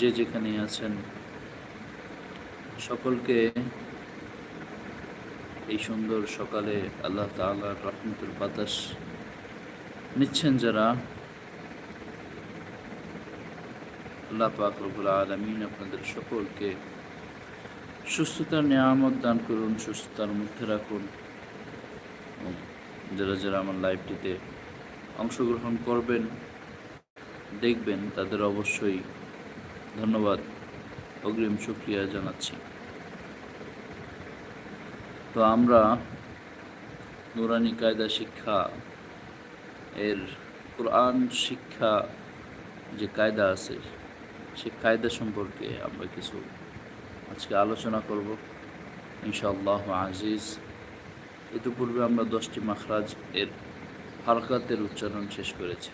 যে যেখানে আছেন, সকলকে এই সুন্দর সকালে আল্লাহ তাআলার রহমতুল বাতাস নিচ্ছেন যারা। আল্লাহ পাক রব্বুল আলমিন আপনাদের সকলকে সুস্থতার নিয়ামত দান করুন, সুস্থতার মধ্যে রাখুন। যারা যারা আমার লাইভটিতে অংশগ্রহণ করবেন, দেখবেন, তাদের অবশ্যই ধন্যবাদ। অগ্রিম শুক্রিয়া জানাচ্ছি। তো আমরা নুরানি কায়দা শিক্ষা এর কোরআন শিক্ষা যে কায়দা আছে, সে কায়দা সম্পর্কে আমরা কিছু আজকে আলোচনা করব। ইনশাআল্লাহ আজিজ। ইতিপূর্বে আমরা দশটি মাখরাজ এর হারকাতের উচ্চারণ শেষ করেছি।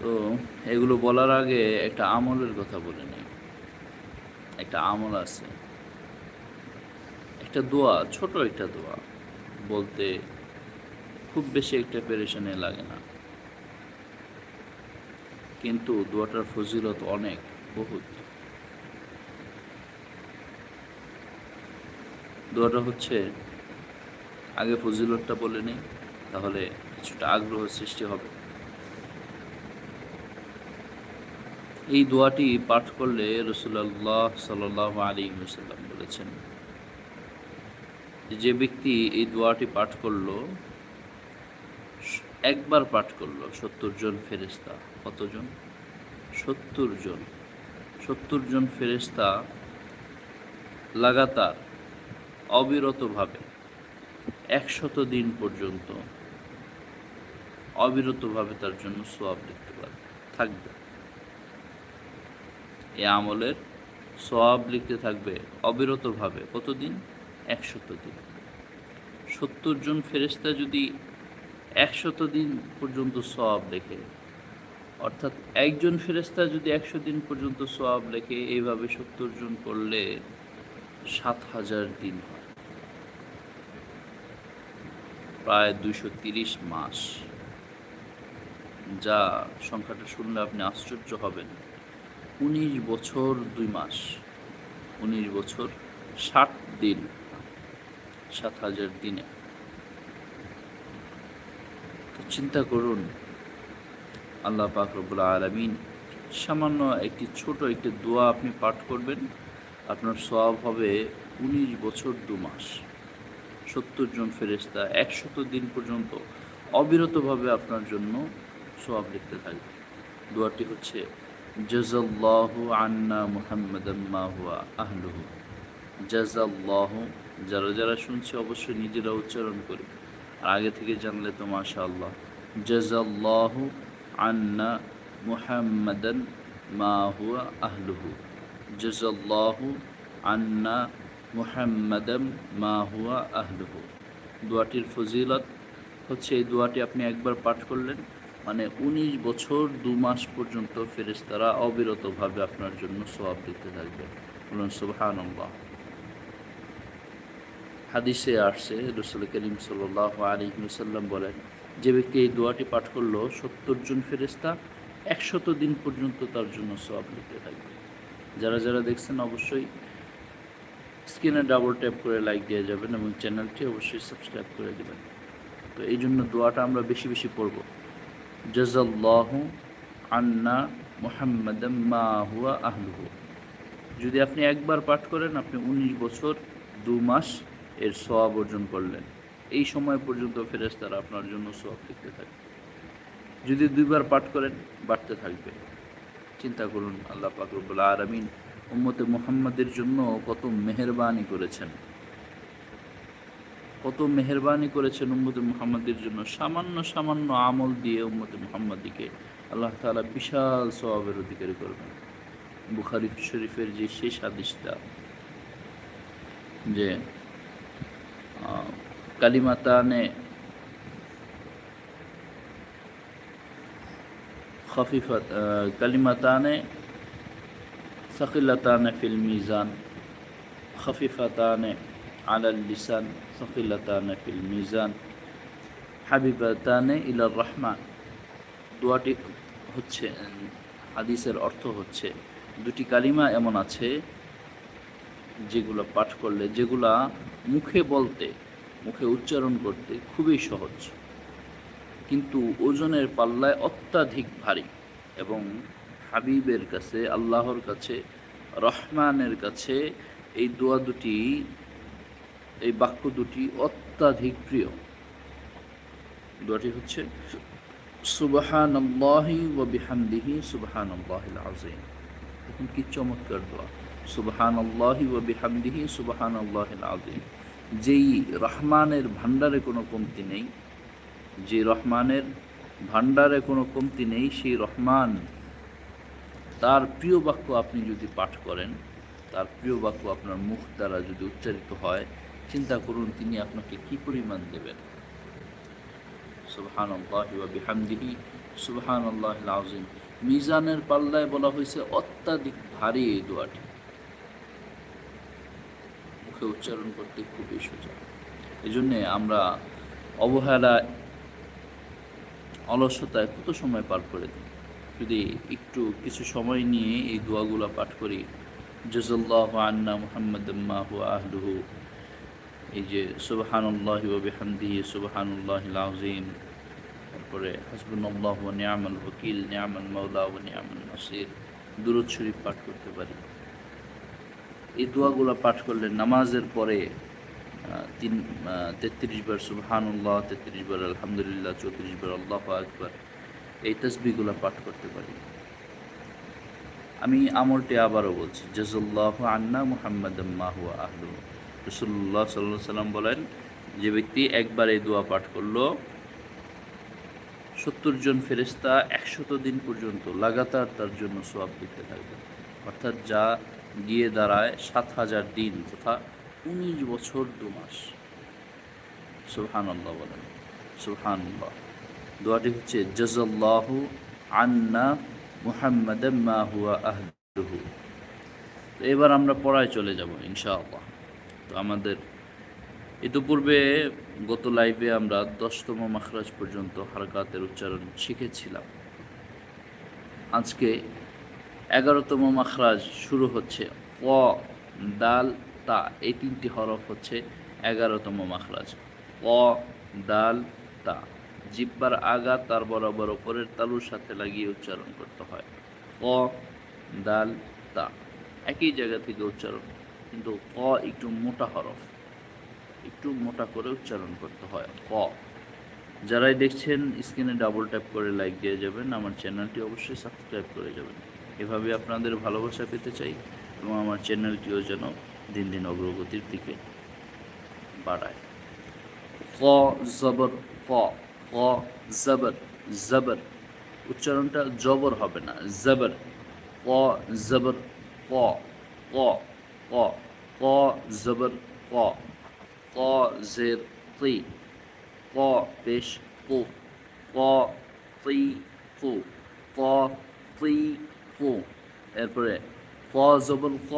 তো এগুলো বলার আগে একটা আমলের কথা বলে নিই। একটা আমল আছে। একটা দোয়া, ছোট একটা দোয়া। বলতে খুব বেশি একটা পেরেশানি লাগে না। কিন্তু দোয়াটার ফজিলত অনেক, বহুত। দোয়াটা হচ্ছে, আগে ফজিলতটা বলে নিই, তাহলে কিছুটা আগ্রহ সৃষ্টি হবে। এই দোয়াটি পাঠ করলে রসুল্লাহ সাল আলী সাল্লাম বলেছেন, যে ব্যক্তি এই দোয়াটি পাঠ করল, একবার পাঠ করল, সত্তর জন ফেরেস্তা কতজন? সত্তর জন। সত্তর জন ফেরেস্তা লাগাতার, অবিরতভাবে একশত দিন পর্যন্ত অবিরতভাবে তার জন্য সোয়াব লিখতে পারবে, থাকবে। এ আমলের সোয়াব লিখতে থাকবে অবিরতভাবে। কতদিন? একশত দিন। সত্তর জন ফেরেস্তা যদি একশত দিন পর্যন্ত সোয়াব লেখে, অর্থাৎ একজন ফেরেস্তা যদি একশো দিন পর্যন্ত সোয়াব লেখে, এইভাবে সত্তর জন করলে সাত হাজার দিন হয়। প্রায় দুইশো তিরিশ মাস। যা সংখ্যাটা শুনলে আপনি আশ্চর্য হবেন। উনিশ বছর দুই মাস। উনিশ বছর ষাট দিন। সাত হাজার দিনে। তো চিন্তা করুন, আল্লাহ পাক রব্বুল আলমিন সামান্য একটি ছোট একটি দোয়া আপনি পাঠ করবেন। আপনার সব হবে উনিশ বছর দু মাস। সত্তর জন ফেরেস্তা একশত দিন পর্যন্ত অবিরতভাবে আপনার জন্য সোয়াব লিখতে থাকবে। দোয়াটি হচ্ছে জাজাল্লাহ আন্না মুহাম্মদ হুয়া আহলুহু। জাজাল্লাহ যারা যারা শুনছে অবশ্যই নিজেরা উচ্চারণ করি। আগে থেকে জানলে তো মাশা আল্লাহ জাজাল্লাহ আন্না মুহাম্মাদান মা হুয়া আহলুহু। জাজাল্লাহ আন্না মুহাম্মাদাম মা হুয়া আহলুহু। দোয়াটির ফজিলত হচ্ছে এই দোয়াটি আপনি একবার পাঠ করলেন। মানে উনিশ বছর দু মাস পর্যন্ত ফেরেস্তারা অবিরতভাবে আপনার জন্য সোয়াব দিতে থাকবে। বলুন সুবহান হাদিসে আসছে, রসুল করিম সাল্লাহ আলিমসাল্লাম বলেন, যে ব্যক্তি এই দোয়াটি পাঠ করল, সত্তর জন ফেরেস্তা একশত দিন পর্যন্ত তার জন্য সব লিখতে থাকবে। যারা যারা দেখছেন, অবশ্যই স্ক্রিনে ডাবল ট্যাপ করে লাইক দিয়ে যাবেন এবং চ্যানেলটি অবশ্যই সাবস্ক্রাইব করে দেবেন। তো এই জন্য দোয়াটা আমরা বেশি বেশি পড়ব। জাজাল্লাহ আন্না মোহাম্মদ মা হুয়া যদি আপনি একবার পাঠ করেন, আপনি উনিশ বছর দু মাস এর সোয়াব অর্জন করলেন। এই সময় পর্যন্ত ফেরেস্তারা আপনার জন্য সোয়াব লিখতে থাকবে। যদি দুইবার পাঠ করেন, বাড়তে থাকবে। চিন্তা করুন, আল্লাহ পাকরবুল্লা আরামিন উম্মতে মোহাম্মদের জন্য কত মেহরবানি করেছেন। কত মেহরবানি করেছেন উম্মতে মোহাম্মদের জন্য। সামান্য সামান্য আমল দিয়ে উম্মতে মোহাম্মদীকে আল্লাহ তালা বিশাল সবাবের অধিকারী করবেন। বুখারি শরীফের যে শেষ আদিশটা যে কালিমাতানে খফিফত কালিমাতানে সকিলতানে ফিল মিজান, খফিফাতানে আলাল লিসান সকিলতানে ফিল মিজান হাবিবতানে ইলার রহমান দোয়াটি হচ্ছে, হাদিসের অর্থ হচ্ছে, দুটি কালিমা এমন আছে, যেগুলো পাঠ করলে, যেগুলা মুখে বলতে, মুখে উচ্চারণ করতে খুবই সহজ। কিন্তু ওজনের পাল্লায় অত্যাধিক ভারী এবং হাবিবের কাছে, আল্লাহর কাছে, রহমানের কাছে এই দোয়া দুটি এই বাক্য দুটি অত্যাধিক প্রিয়। দোয়াটি হচ্ছে সুবহান আল্লাহি ওয়া বিহামদিহি সুবহান আল্লাহিল আযীম। এখন কি চমৎকার দোয়া? সুবহান আল্লাহি ওয়া বিহামদিহি সুবহান আল্লাহিল আযীম। যেই রহমানের ভাণ্ডারে কোনো কমতি নেই যে রহমানের ভাণ্ডারে কোনো কমতি নেই, সেই রহমান তার প্রিয় বাক্য আপনি যদি পাঠ করেন, তার প্রিয় বাক্য আপনার মুখ দ্বারা যদি উচ্চারিত হয় চিন্তা করুন, তিনি আপনাকে কি পরিমাণ দেবেন? সুবহান বিহামদিহি সুবহান আল্লাহ আজিম মিজানের পাল্লায় বলা হয়েছে অত্যাধিক ভারী এই দোয়াটি। মুখে উচ্চারণ করতে খুবই সোজা। এই জন্যে আমরা অবহেলা অলসতায় কত সময় পার করে দিই? যদি একটু কিছু সময় নিয়ে এই দোয়াগুলো পাঠ করি জজল্লাহ আন্না মুহাম্মদ মাহু আহলুহু এই যে সুবহানুল্লাহি ওয়া বিহামদিহি সুবহানুল্লাহিল আযীম তারপরে হাসবুনাল্লাহ ওয়া নি'মাল ওয়াকিল নি'মাল মাওলা ওয়া নি'মাল নাসির, দুরূদ শরীফ পাঠ করতে পারি। এই দোয়াগুলো পাঠ করলে নামাজের পরে তিন তেত্রিশ বার সুবহানুল্লাহ, তেত্রিশ বার আলহামদুলিল্লাহ, চৌত্রিশ বার আল্লাহ আকবার, এই তসবিগুলো পাঠ করতে পারি। আমি আমলটি আবারও বলছি জাজুল্লাহ আন্না মুহাম্মদ মাহু আহলু রসুল্লাহ সাল্লাহ সাল্লাম বলেন, যে ব্যক্তি একবার এই দোয়া পাঠ করল, সত্তর জন ফেরেস্তা একশত দিন পর্যন্ত লাগাতার তার জন্য সোয়াব দিতে থাকবে। অর্থাৎ যা গিয়ে দাঁড়ায় সাত হাজার দিন তথা উনিশ বছর দু মাস। সুহান আল্লাহ বলেন। সুহান দোয়াটি হচ্ছে জজল্লাহু আন্না মুহাম্মদ মা হুয়া আহলুহু তো এবার আমরা পড়ায় চলে যাব ইনশাআল্লাহ। তো আমাদের। ইতিপূর্বে গত লাইভে আমরা দশতম মাখরাজ পর্যন্ত হারকাতের উচ্চারণ শিখেছিলাম। আজকে এগারোতম মাখরাজ শুরু হচ্ছে। ক, দাল, তা এই তিনটি হরফ হচ্ছে এগারোতম মাখরাজ। ক, দাল, তা জিব্বার আগা তার বরাবর ওপরের তালুর সাথে লাগিয়ে উচ্চারণ করতে হয়। ক, দাল, তা একই জায়গা থেকে উচ্চারণ কিন্তু ক একটু মোটা হরফ। একটু মোটা করে উচ্চারণ করতে হয়। ক। যারাই দেখছেন, স্ক্রিনে ডাবল ট্যাপ করে লাইক দিয়ে যাবেন। আমার চ্যানেলটি অবশ্যই সাবস্ক্রাইব করে যাবেন। এভাবে আপনাদের ভালোবাসা পেতে চাই এবং আমার চ্যানেলটিও যেন দিন দিন অগ্রগতির দিকে বাড়ায়। ক, জবর, ক। ক, জবর জবর। উচ্চারণটা জবর হবে না। জবর। ক জবর, ক। ক। ক ক জবর ক ক জের তি ক পেশ কু ক তি কু ক তি কু এরপরে ক জবর ক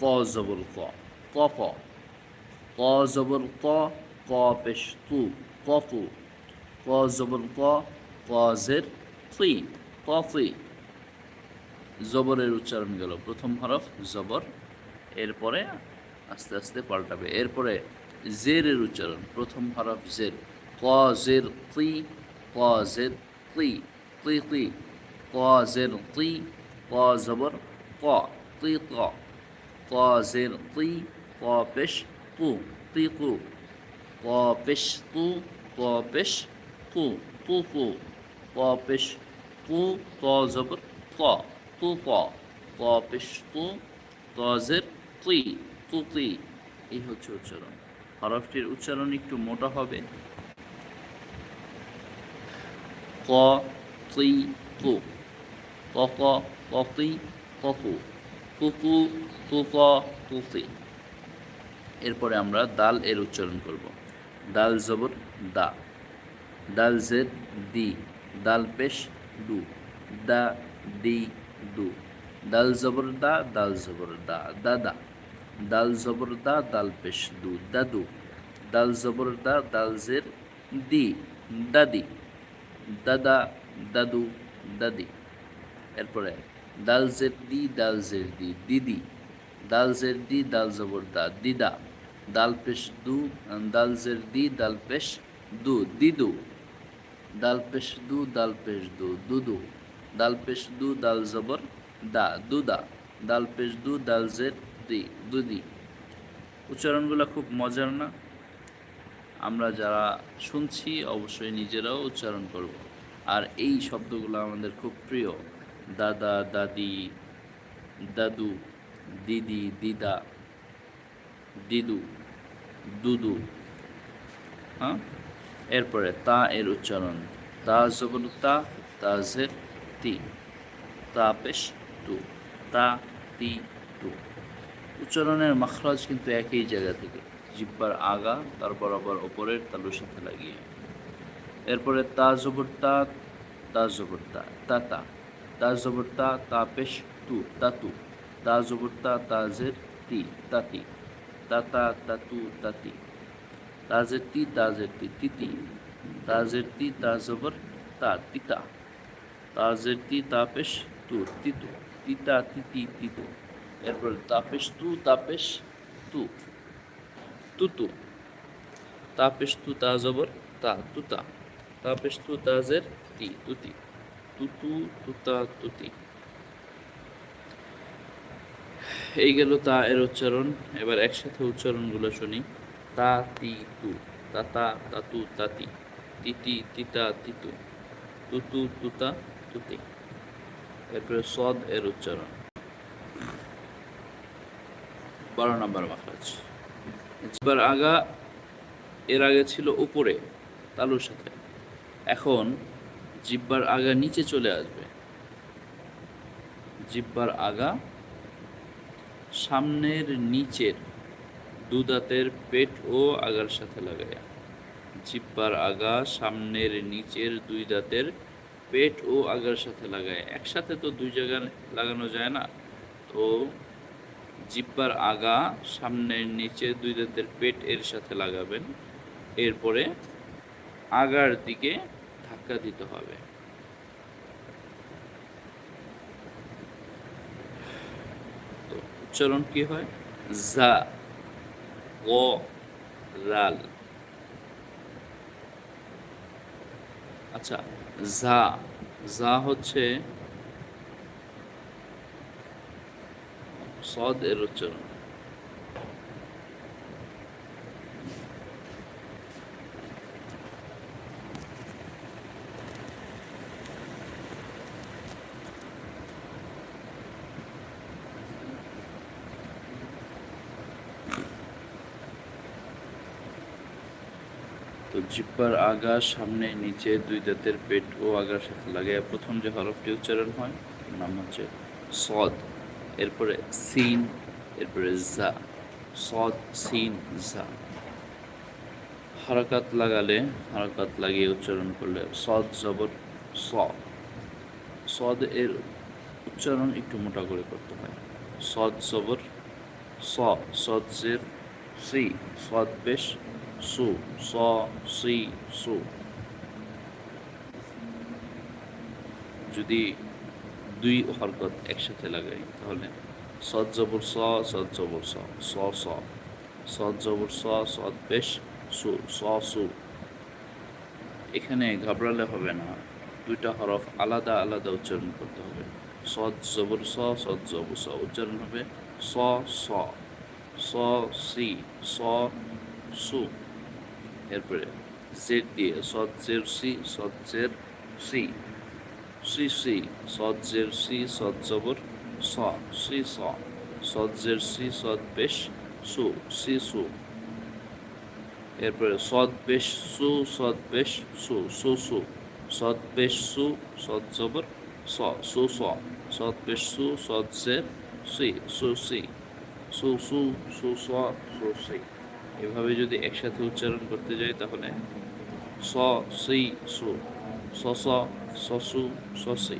ক জবর ক ক ক ক জবর ক ক পেশ তু, ক তু ক জবর ক ক জের তি ক তি জবরের উচ্চারণ গেল প্রথম হরফ, জবর। এরপরে আস্তে আস্তে পাল্টাবে। এরপরে জেরের উচ্চারণ। প্রথম হরফ জের। ক, জের, তি, ক, জের, তি। তি তি, ক, জের, তি, ক জবর, ক, তি, ক। ক, জের, তি, ক, পেশ, তু, তি, কু। ক, পেশ, তু, ক, পেশ কু তু, কু। ক, পেশ কু ক জবর, ক, তু, ক। ক, পেশ, তু, ক, জের তুই তু তুই এই হচ্ছে উচ্চারণ। হরফটির উচ্চারণ একটু মোটা হবে। ক, তু তু। তু তু। ক, তু তুই এরপরে আমরা দাল এর উচ্চারণ করব। দাল জবর, দা। দাল জের, দি। দাল পেশ, দু। দা, দি, দু। দাল জবর, দা, দাল জবর, দা। দাদা। দাল জবর দা, দাল পেশ দু, দাদু। দাল জবর দা, দাল জের দি, দাদি। দাদা, দাদু, দাদি। এরপরে, দাল জের দি, দাল জের দি, দিদি। দাল জের দি, দাল জবর দা, দিদা। দাল পেশ দু, দাল জের দি, দাল পেশ দু, দিদু। দাল পেশ দু, দাল পেশ দু, দুদু। দাল পেশ দু, দাল জবর দা, দুদা। দাল পেশ দু, দাল জের দি দুদি উচ্চারণগুলো খুব মজার না? আমরা যারা শুনছি, অবশ্যই নিজেরাও উচ্চারণ করব। আর এই শব্দগুলো আমাদের খুব প্রিয়। দাদা, দাদি, দাদু, দিদি, দিদা, দিদু, দুদু হ্যাঁ? এরপরে তা এর উচ্চারণ। তা জবর তা তা জের তি, তা পেশ তা, তি তু উচ্চারণের মাখরাজ কিন্তু একই জায়গা থেকে। জিব্বার আগা, তারপর আবার ওপরের তালুর সাথে লাগিয়ে। এরপরে তা জবর তা তা জবর তা তা তা। তা জবর তা তা পেশ, তু তাতু তা। জবর তা তাজের তি তাতি তাতা তাতু তাতি তাজের তি তাজের তি। তিতি তাজের তি, তা জবর তা তিতা তাজের তি তা পেশ, তু তিতু তিতা তিতি তিতু এরপর তাপেশ তু তাপেশ তু তুতু তাপেশ তু তা জবর তা তাপেশ তু তাজের তি তুতি তুতু তুতা তুতি এই গেল তা এর উচ্চারণ। এবার একসাথে উচ্চারণগুলো শুনি। তা, তি, তু। তাতা তাতু তাতি তিতি তিতা তিতু তুতু তুতা তুতি এরপরে সদ এর উচ্চারণ। বারো নম্বর মাখরাজ। এবার আগা, এর আগে ছিল উপরে, তালুর সাথে। এখন জিব্বার আগা নিচে চলে আসবে। জিব্বার আগা সামনের নিচের দুদাতের পেট ও আগার সাথে লাগায় জিব্বার আগা সামনের নিচের দুই দাঁতের পেট ও আগার সাথে লাগায় একসাথে তো দুই জায়গায় লাগানো যায় না। তো জিব্বার আগা সামনের নিচে দুই দাঁতের পেট এর সাথে লাগাবেন। এরপরে আগার দিকে ধাক্কা দিতে হবে। তো উচ্চারণ কি হয়? জা, গ, রাল। আচ্ছা জা জা হচ্ছে সদ এর উচ্চারণ। জিব্বার আগা সামনে নিচে দুই দাঁতের পেট ও আগার সাথে লাগে প্রথম যে হরফটি উচ্চারণ হয় নাম হচ্ছে সদ এরপরে সিন, এরপরে জা, সদ, সিন, জা। হারাকাত লাগালে, হারাকাত লাগিয়ে উচ্চারণ করলে সদ জবর, স। সদ এর উচ্চারণ একটু মোটা করে করতে হয়। সদ জবর, স, সদ জের, সি, সদ বেশ, সু, স, সি, সু। যদি দুই হরকত একসাথে লাগাই, তাহলে সদ জবর স সদ জবর স স স। সদ জবর স সদ পেশ সু, স, সু। এখানে ঘাবড়ালে হবে না, দুইটা হরফ আলাদা আলাদা উচ্চারণ করতে হবে। সদ জবর স সদ জবর স উচ্চারণ হবে স স। স, সি, স, সু। এরপরে জেড দিয়ে সদ জের সি সদ জের সি। সি সি সদ জের সি সদ জবর স সি স সদ জের সি সদ পেশ সু সি সু। এরপরে সদ পেশ সু সদ পেশ সু সু সু। সদ পেশ সু সদ জবর স, সু স। সদ পেশ সু সদ জের সি সু সি সু সু সু, স সু সি এভাবে যদি একসাথে উচ্চারণ করতে যাই তাহলে স সি সু। স স স সু, স, সি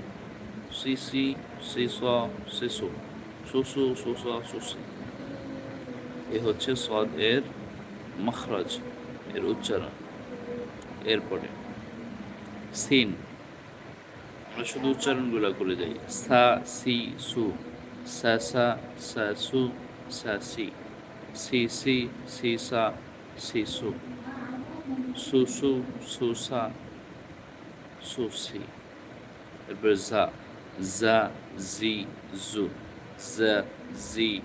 সি সি সি। স সি সু সু সু সু স সু সি এ হচ্ছে সদ এর মখরাজ, এর উচ্চারণ। এরপরে, সিন। আমরা শুধু উচ্চারণগুলো করে যাই। সু। সা সা সা, সু, সা, সি। সি সি সি, সা, সি, সু। সু সু সু, সা। সু সি এরপরে জা জা জি জু জা জি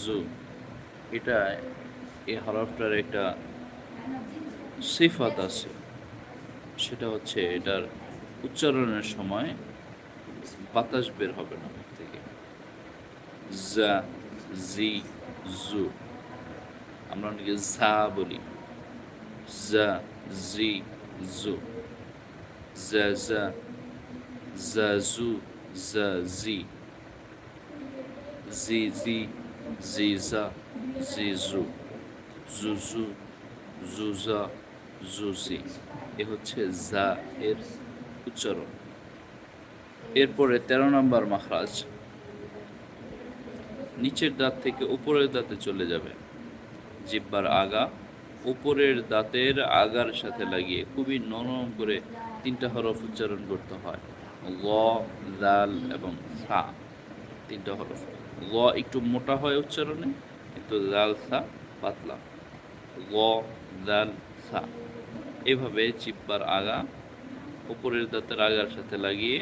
জু এটা এই হরফটার একটা সিফাত আছে। সেটা হচ্ছে এটার উচ্চারণের সময় বাতাস বের হবে না থেকে। জা, জি, জু। আমরা অনেকে জা বলি। জা, জি, জু। জি এ হচ্ছে জা এর উচ্চারণ এরপরে তেরো নম্বর মাখরাজ নিচের দাঁত থেকে উপরের দাঁতে চলে যাবে জিব্বার আগা উপরের দাঁতের আগার সাথে লাগিয়ে খুবই নরম করে তিনটা হরফ উচ্চারণ করতে হয়। ল দাল এবং সা, তিনটা হরফ। ল একটু মোটা হয় উচ্চারণে, কিন্তু লাল, সা পাতলা। ল দাল সা। এভাবে জিব্বার আগা, উপরের দাঁতের আগার সাথে লাগিয়ে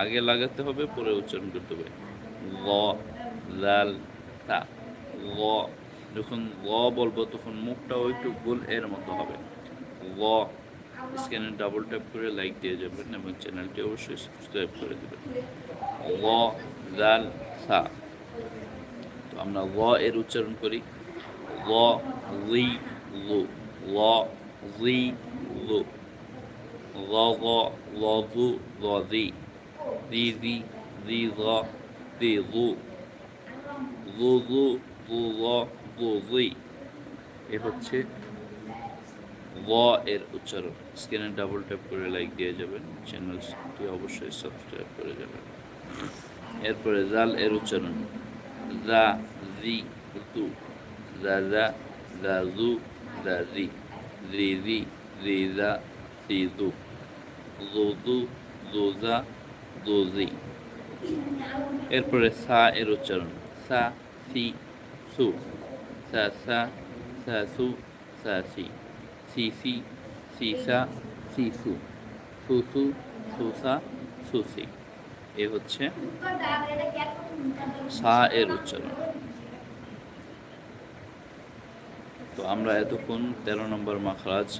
আগে লাগাতে হবে, পরে উচ্চারণ করতে হবে। ল লাল তা ল যখন ল বলব, তখন মুখটাও একটু গোল এর মতো হবে। ল স্ক্যানে ডাবল ট্যাপ করে লাইক দিয়ে যাবেন এবং চ্যানেলটি অবশ্যই সাবস্ক্রাইব করে দেবেন। ল লাল সা। তো আমরা ল এর উচ্চারণ করি। ল। লি লু। ল লি লু ল ল ল লু ল দি ল দি লু লু লু লু ল লু লি এ হচ্ছে ল এর উচ্চারণ। স্ক্রিনে ডাবল ট্যাপ করে লাইক দিয়ে যাবেন চ্যানেলটি অবশ্যই সাবস্ক্রাইব করে যাবেন। এরপরে জাল এর উচ্চারণ দা রি দু দা দা দা দু দা রি রি রি রি দা রি দু দু দু দু দা দু রি। এরপরে সা এর উচ্চারণ, সা, সি, সু, সা সা সা, সু, সা, সি সি সি সি সা সি সু সু সু সু সা সু সি এ হচ্ছে সা এর উচ্চারণ। তো আমরা এতক্ষণ তেরো নম্বর মাখরাজ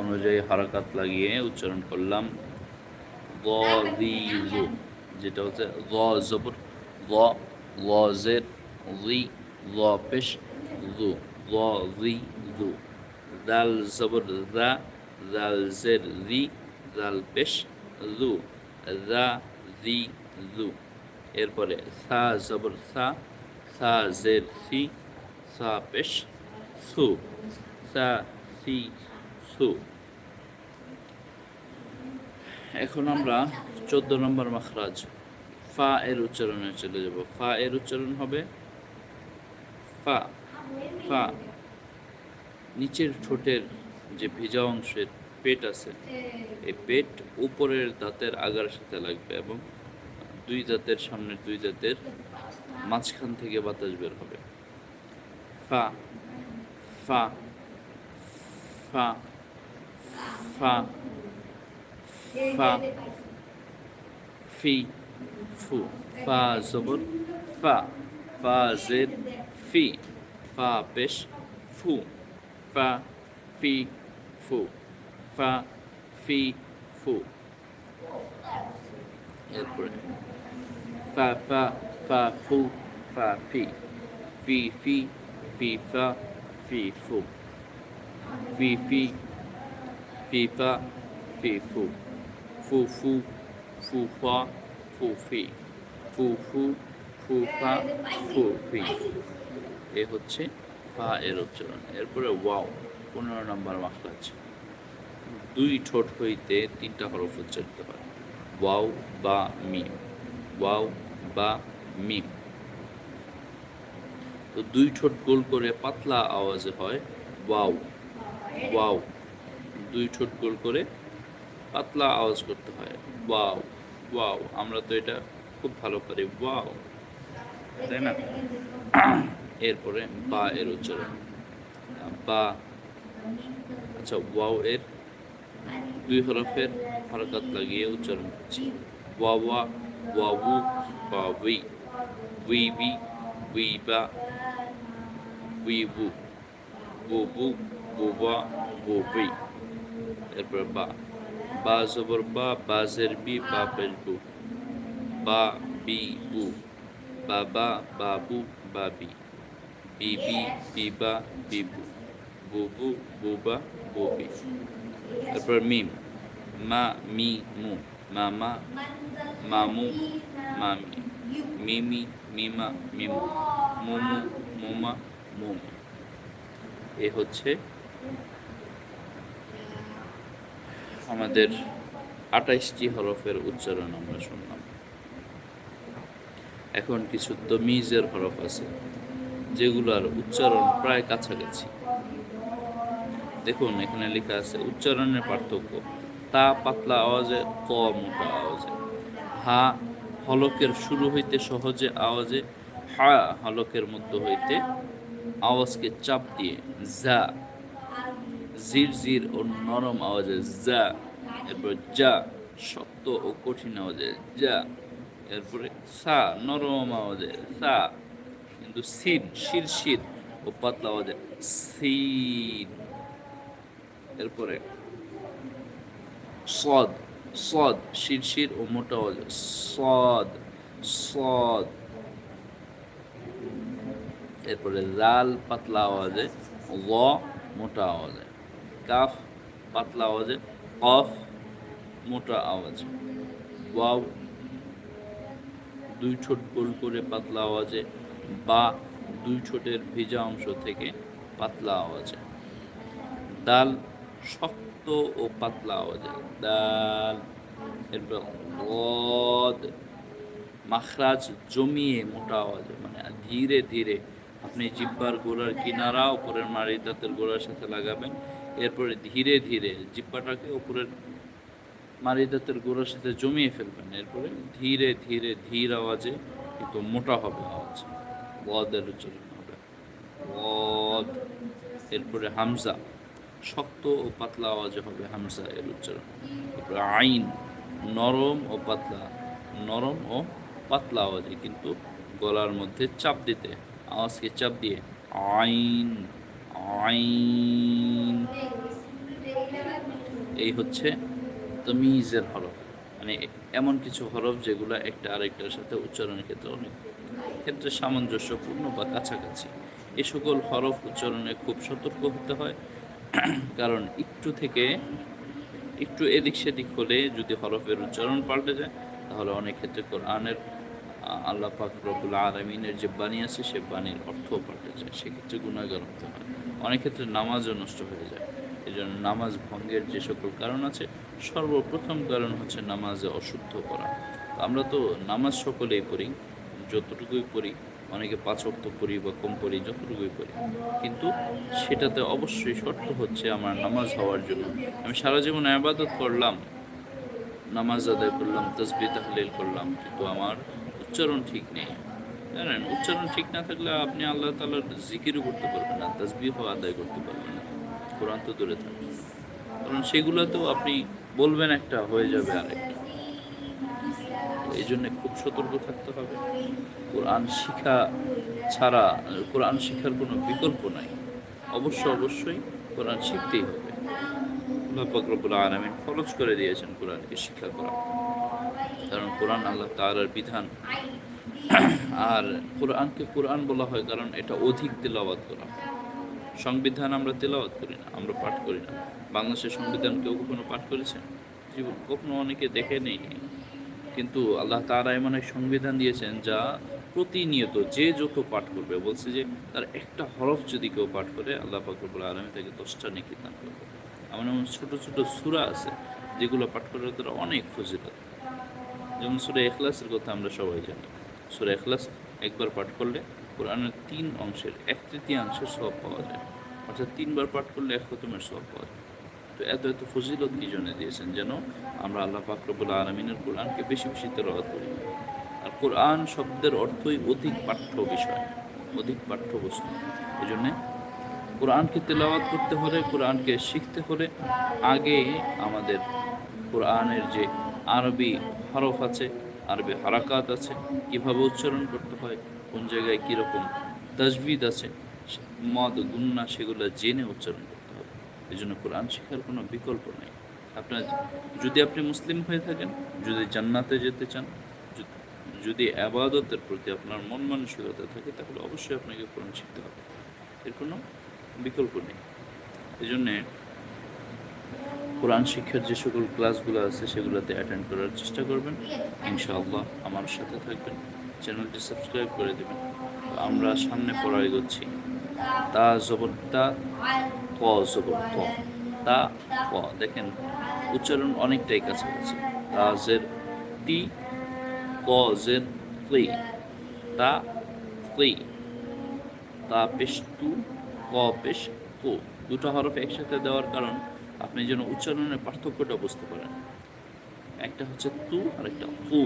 অনুযায়ী হারাকাত লাগিয়ে উচ্চারণ করলাম। গ জু যেটা হচ্ছে গ জবর গ ল পেশ জু গ রি জু দাল জবর দা দাল জের রি দাল পেশ জু রি জু এরপরে সা, জবর সা সা, জের, সি, সা, পেশ, সু, সা, সি, সু। এখন আমরা চোদ্দ নম্বর মাখরাজ, ফা এর উচ্চারণে চলে যাব। ফা এর উচ্চারণ হবে ফা ফা। নিচের ঠোঁটের যে ভিজা অংশের পেট আছে, এই পেট উপরের দাঁতের আগার সাথে লাগবে এবং দুই দাঁতের সামনের দুই দাঁতের মাঝখান থেকে বাতাস বের হবে। ফা ফা ফা ফা ফা, ফি, ফু, ফা জবর, ফা ফা জের ফি, ফা পেশ, ফু, ফা, ফি ফু ফা ফি ফু এরপরে ফা ফা ফা ফু ফা ফি ফি ফি ফি ফা ফি ফু ফি ফি ফি ফা ফি ফু ফু ফু ফু ফা ফু ফি ফু ফু ফু ফা ফু ফি এ হচ্ছে ফা এর উচ্চারণ। এরপরে ওয়াও। পনেরো নম্বর মাখরাজ দুই ঠোঁট হইতে তিনটা হরফ উচ্চারিত হয়। ওয়াও বা মিম। ওয়াও বা মিম। তো দুই ঠোঁট গোল করে পাতলা আওয়াজে হয় ওয়াও। ওয়াও। দুই ঠোঁট গোল করে পাতলা আওয়াজ করতে হয় ওয়াও। ওয়াও। আমরা তো এটা খুব ভালো পারি ওয়াও। তাই না? এরপরে বা এর উচ্চারণ। বা আচ্ছা ওয়াও এর দুই হরফের হরকত লাগিয়ে উচ্চারণ করছি ওয়া ওয়া ওয়াবু বা উই উই বি উই বা উই বু বু বু বা বু বি এরপর বা বা জবর বা বাজের বি বা পেশ বু বা বি বু বাবা বাবু বাবি বিবি বিবা বিবু বুবু বুবা বুবি তারপর মিম মা মি মু মামা মামু মামি মিমি মিমা মিমু মুমু মুমা মুমু এ হচ্ছে আমাদের আঠাইশটি হরফের উচ্চারণ আমরা শুনলাম। এখন কিছু তমিজের হরফ আছে যেগুলোর উচ্চারণ প্রায় কাছাকাছি। দেখুন, এখানে লেখা আছে, উচ্চারণের পার্থক্য। তা পাতলা আওয়াজে, ক মোটা আওয়াজে। হা, হলকের শুরু হইতে সহজে আওয়াজে। হা, হলকের মধ্য হইতে আওয়াজকে চাপ দিয়ে যা জির জির ও নরম আওয়াজে যা, এরপর যা, শক্ত ও কঠিন আওয়াজে যা, এরপরে সা, নরম আওয়াজে সা, কিন্তু সিন শির শির ও পাতলা আওয়াজে সিন। এরপরে সদ সদ, শির শির ও মোটা সদ সদ। এরপরে লাল পাতলা আওয়াজে ল, মোটা আওয়াজে। কাফ, পাতলা আওয়াজে কফ, মোটা আওয়াজে। ওয়াও। দুই ছোট গোল করে পাতলা আওয়াজে বা দুই ছোটের ভেজা অংশ থেকে পাতলা আওয়াজে। দাল শক্ত ও পাতলা আওয়াজে দাল এরপর গদ মাখরাজ জমিয়ে মোটা আওয়াজে মানে ধীরে ধীরে আপনি জিব্বার গোড়ার কিনারা, উপরের মারি দাঁতের গোড়ার সাথে লাগাবেন। এরপরে ধীরে ধীরে জিব্বাটাকে উপরের মারি দাঁতের গোড়ার সাথে জমিয়ে ফেলবেন। এরপরে ধীরে ধীরে ধীর আওয়াজে কিন্তু মোটা হবে আওয়াজ। ওয়াদের উচ্চারণ হবে। ওয়াদ এরপরে হামজা। শক্ত ও পাতলা আওয়াজে হবে হামসা এর উচ্চারণ। এরপরে আইন নরম ও পাতলা, নরম ও পাতলা আওয়াজে কিন্তু গলার মধ্যে চাপ দিতে, আওয়াজকে চাপ দিয়ে আইন আইন। এই হচ্ছে তমিজের হরফ। মানে এমন কিছু হরফ যেগুলো একটা আরেকটার সাথে উচ্চারণের ক্ষেত্রে অনেক ক্ষেত্রে সামঞ্জস্যপূর্ণ বা কাছাকাছি। এ সকল হরফ উচ্চারণে খুব সতর্ক হতে হয়। কারণ একটু থেকে একটু এদিক সেদিক হলে যদি হরফের উচ্চারণ পাল্টে যায়, তাহলে অনেক ক্ষেত্রে কোরআনের আল্লাহ পাক রবুল আলমিনের যে বাণী আছে, সে বাণীর অর্থও পাল্টে যায়। সেক্ষেত্রে গুণাগার হতে হয়। অনেক ক্ষেত্রে নামাজও নষ্ট হয়ে যায়। এই জন্য নামাজ ভঙ্গের যে সকল কারণ আছে, সর্বপ্রথম কারণ হচ্ছে নামাজে অশুদ্ধ করা আমরা তো নামাজ সকলেই পড়ি, যতটুকুই পড়ি অনেকে পাঁচ অক্ত পড়ি বা কম পড়ি যতটুকুই পড়ি কিন্তু সেটাতে অবশ্যই শর্ত হচ্ছে আমার নামাজ হওয়ার জন্য। আমি সারা জীবন আবাদত করলাম, নামাজ আদায় করলাম তসবি তাহলিল করলাম, কিন্তু আমার উচ্চারণ ঠিক নেই। জানেন, উচ্চারণ ঠিক না থাকলে আপনি আল্লাহ তালার জিকিরও করতে পারবেন না তসবিহ আদায় করতে পারবেন না। কোরআন তো দূরে থাকে। কারণ সেগুলো তো আপনি বলবেন একটা, হয়ে যাবে আরেকটা। এই জন্য খুব সতর্ক থাকতে হবে। কোরআন শিখা ছাড়া, কোরআন শিখার কোনো বিকল্প নাই। অবশ্য অবশ্যই কোরআন শিখতেই হবে। রব্বুল আলামিন ফরজ করে দিয়েছেন কোরআনকে শিক্ষা করা। কারণ কোরআন আল্লাহ তাআলার বিধান। আর কোরআনকে কোরআন বলা হয় কারণ এটা অধিক তেলাওয়াত করা। সংবিধান আমরা তেলাওয়াত করি না, আমরা পাঠ করি না। বাংলাদেশের সংবিধান কেউ কখনো পাঠ করেছেন জীবন কখনো অনেকে দেখে নেই। কিন্তু আল্লাহ তারা এমন এক সংবিধান দিয়েছেন যা প্রতিনিয়ত যে যত পাঠ করবে, বলছে যে তার একটা হরফ যদি কেউ পাঠ করে, আল্লাহ পাকরবুল আলমী তাকে দশটা নেকি দান করবে। এমন এমন ছোটো ছোটো সুরা আছে যেগুলো পাঠ করার দ্বারা অনেক ফজিলত। যেমন সুরে এখলাসের কথা আমরা সবাই জানি। সুরে এখলাস একবার পাঠ করলে কোরআনের তিন অংশের এক তৃতীয়াংশের সব পাওয়া যায়। অর্থাৎ তিনবার পাঠ করলে এক খতমের সব পাওয়া যায়। এত এত ফজিলত কি জন্য দিয়েছেন? যেন আমরা আল্লাহ পাকরবুল আলমিনের কোরআনকে বেশি বেশি তেলাওয়াত করি। আর কোরআন শব্দের অর্থই অধিক পাঠ্য বিষয়, অধিক পাঠ্যবস্তু এই জন্যে কোরআনকে তেলাওয়াত করতে হলে, কোরআনকে শিখতে হলে আগে আমাদের কোরআনের যে আরবি হরফ আছে, আরবি হারাকাত আছে, কীভাবে উচ্চারণ করতে হয়, কোন জায়গায় কীরকম তাজবিদ আছে, মদ, গুন্না, সেগুলো জেনে উচ্চারণ এই জন্য কোরআন শেখার কোনো বিকল্প নেই। আপনার যদি আপনি মুসলিম হয়ে থাকেন, যদি জান্নাতে যেতে চান যদি- আবাদতের প্রতি আপনার মন মানসিকতা থাকে, তাহলে অবশ্যই আপনাকে কোরআন শিখতে হবে। এর কোনো বিকল্প নেই। এই জন্যে কোরআন শিক্ষার যে সকল ক্লাসগুলো আছে, সেগুলোতে অ্যাটেন্ড করার চেষ্টা করবেন। ইনশাআল্লাহ আমার সাথে থাকবেন। চ্যানেলটি সাবস্ক্রাইব করে দেবেন। আমরা সামনে পড়া এগোচ্ছি। তা জবর তা ক জবর তা ক দেখেন উচ্চারণ অনেকটাই কাছাকাছি। তা তি ক জের ক্লি তা ক্লি তা পেশ তু ক পেশ কো দুটো হরফ একসাথে দেওয়ার কারণ আপনি যেন উচ্চারণের পার্থক্যটা বুঝতে পারেন। একটা হচ্ছে তু আর একটা কু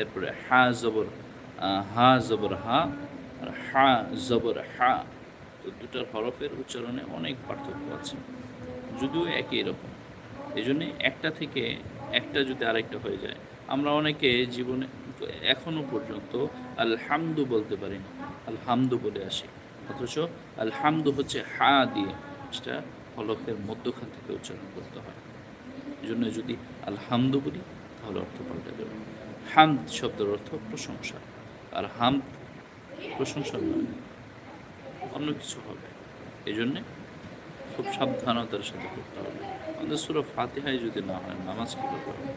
এরপরে হা জবর হা জবর হা আর হা জবর হা তো দুটার হরফের উচ্চারণে অনেক পার্থক্য আছে। যদিও একই রকম। এই জন্যে একটা থেকে একটা যদি আরেকটা হয়ে যায়, আমরা অনেকে জীবনে এখনও পর্যন্ত আলহামদু বলতে পারি না, আলহামদু বলে আসি। অথচ আলহামদু হচ্ছে হা দিয়ে সেটা হলকের মধ্যখান থেকে উচ্চারণ করতে হয়। এই জন্য যদি আলহামদু বলি, তাহলে অর্থ পাল্টে যাবে। হামদ শব্দের অর্থ প্রশংসা। আর হাম প্রশংসা নয়। অন্য কিছু হবে। এই জন্যে খুব সাবধানতার সাথে করতে হবে। আমাদের সুরা ফাতিহায় যদি না হয়, নামাজ কীভাবে হবে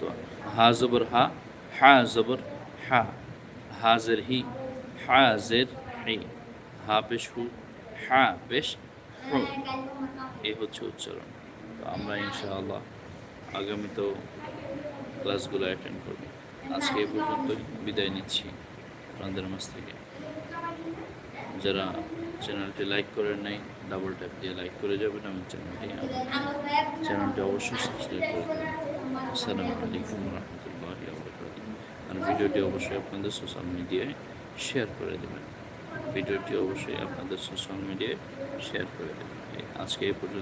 তো হা জবর হা হা জবর হা হাজের হি হাজের হি, হা পেশ হু, হা পেশ হু। এই হচ্ছে উচ্চারণ। তো আমরা ইনশাআল্লাহ আগামীতেও ক্লাসগুলো অ্যাটেন্ড করব। আজকে এই পর্যন্তই। বিদায় নিচ্ছি। আপনাদের মাছ থেকে। যারা চ্যানেলটি লাইক করেন নাই ডাবল ট্যাপ দিয়ে লাইক করে যাবেন এবং চ্যানেলটি চ্যানেলটি অবশ্যই সাবস্ক্রাইব করে দেবেন। আসসালামু আলাইকুম রহমতুল্লাহ আর ভিডিওটি অবশ্যই আপনাদের সোশ্যাল মিডিয়ায় শেয়ার করে দেবেন। ভিডিওটি অবশ্যই আপনাদের সোশ্যাল মিডিয়ায় শেয়ার করে দেবেন। আজকে এই পর্যন্ত।